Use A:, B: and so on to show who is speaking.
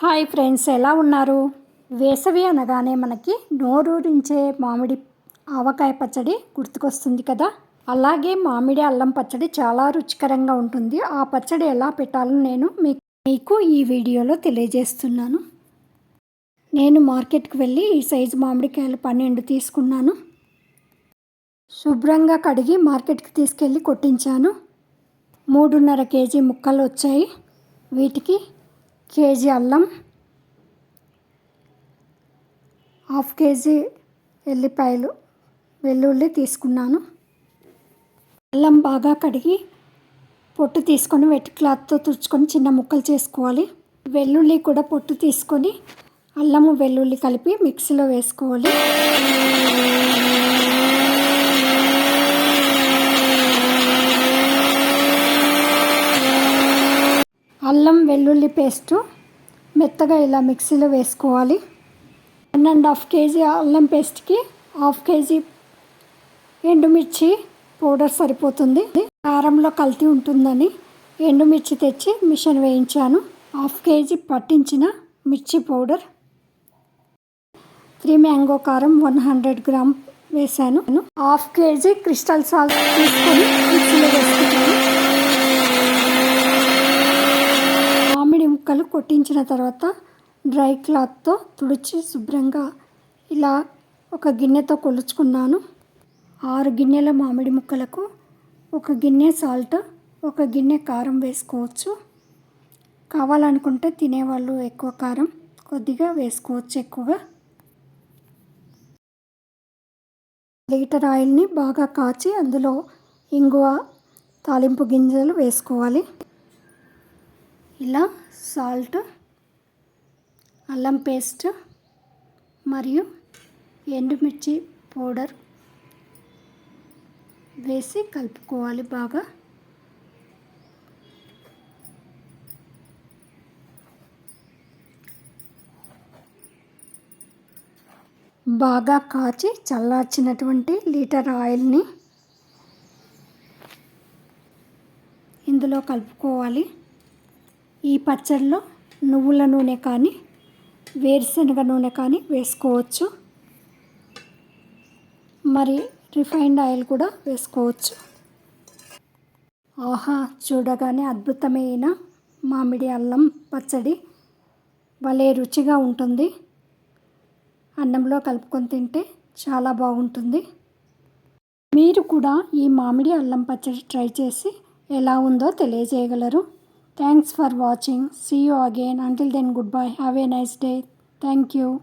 A: Hi friends ఎలా ఉన్నారు? వేసవి అనగానే మనకి నోరూరించే మామిడి ఆవకాయ పచ్చడి గుర్తుకొస్తుంది కదా? అలాగే మామిడి అల్లం పచ్చడి చాలా రుచికరంగా ఉంటుంది. ఆ పచ్చడి ఎలా పెట్టాలో నేను మీకు ఈ వీడియోలో తెలియజేస్తున్నాను. నేను మార్కెట్కి వెళ్ళి ఈ సైజు మామిడికాయలు పన్నెండు తీసుకున్నాను. శుభ్రంగా కడిగి మార్కెట్కి తీసుకెళ్ళి కొట్టించాను. మూడున్నర కేజీ ముక్కలు వచ్చాయి. వీటికి కేజీ అల్లం హాఫ్ కేజీ ఎల్లిపాయలు వెల్లుల్లి తీసుకున్నాను. అల్లం బాగా కడిగి పొట్టు తీసుకొని వెట్ క్లాత్తో తుడుచుకొని చిన్న ముక్కలు చేసుకోవాలి. వెల్లుల్లి కూడా పొట్టు తీసుకొని అల్లము వెల్లుల్లి కలిపి మిక్సీలో వేసుకోవాలి. అల్లం వెల్లుల్లి పేస్టు మెత్తగా ఇలా మిక్సీలో వేసుకోవాలి. వన్ అండ్ హాఫ్ కేజీ అల్లం పేస్ట్కి హాఫ్ కేజీ ఎండుమిర్చి పౌడర్ సరిపోతుంది. కారంలో కల్తీ ఉంటుందని ఎండుమిర్చి తెచ్చి మిషన్ వేయించాను. హాఫ్ కేజీ పట్టించిన మిర్చి పౌడర్ త్రీ మ్యాంగో కారం వన్ హండ్రెడ్ గ్రామ్ వేసాను హాఫ్ కేజీ క్రిస్టల్ సాల్ట్ తీసుకొని మిక్సీలో వేసుకుంటాను. ముక్కలు కొట్టించిన తర్వాత డ్రై క్లాత్తో తుడిచి శుభ్రంగా ఇలా ఒక గిన్నెతో కొలుచుకున్నాను. ఆరు గిన్నెల మామిడి ముక్కలకు ఒక గిన్నె సాల్ట్ ఒక గిన్నె కారం వేసుకోవచ్చు. కావాలనుకుంటే తినేవాళ్ళు ఎక్కువ కారం కొద్దిగా వేసుకోవచ్చు ఎక్కువగా. లీటర్ ఆయిల్ని బాగా కాచి అందులో ఇంగువ తాలింపు గింజలు వేసుకోవాలి. ఇలా సాల్ట్ అల్లం పేస్ట్ మరియు ఎండుమిర్చి పౌడర్ వేసి కలుపుకోవాలి బాగా. బాగా కాచి చల్లార్చినటువంటి లీటర్ ఆయిల్ని ఇందులో కలుపుకోవాలి. ఈ పచ్చడిలో నువ్వుల నూనె కానీ వేరుశనగ నూనె కానీ వేసుకోవచ్చు. మరి రిఫైన్డ్ ఆయిల్ కూడా వేసుకోవచ్చు. ఆహా చూడగానే అద్భుతమైన మామిడి అల్లం పచ్చడి. భలే రుచిగా ఉంటుంది. అన్నంలో కలుపుకొని తింటే చాలా బాగుంటుంది. మీరు కూడా ఈ మామిడి అల్లం పచ్చడి ట్రై చేసి ఎలా ఉందో తెలియజేయగలరు. Thanks for watching. See you again. Until then, goodbye. Have a nice day. Thank you.